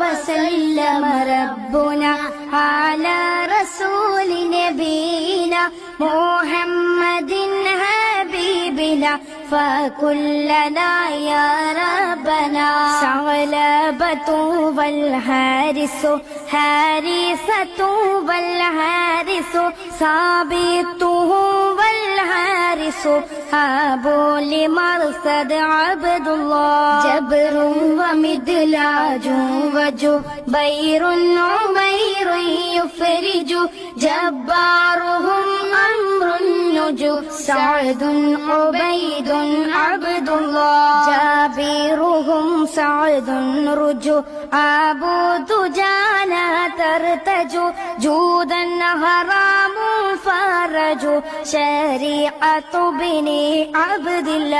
وسلم ربنا على رسول نبينا محمد حبيبنا فكلنا يا ربنا ثعلبة والحارس حارثة والحارس ثابته أبو لمرصد عبد الله جبر ومدلاج وجبير عمير يفرج. جبارهم أمر النجو. سعد عبيد عبد الله جابرهم سعد رجو. عبود جانا ترتجو. جودا فرج شريعة بني عبد الله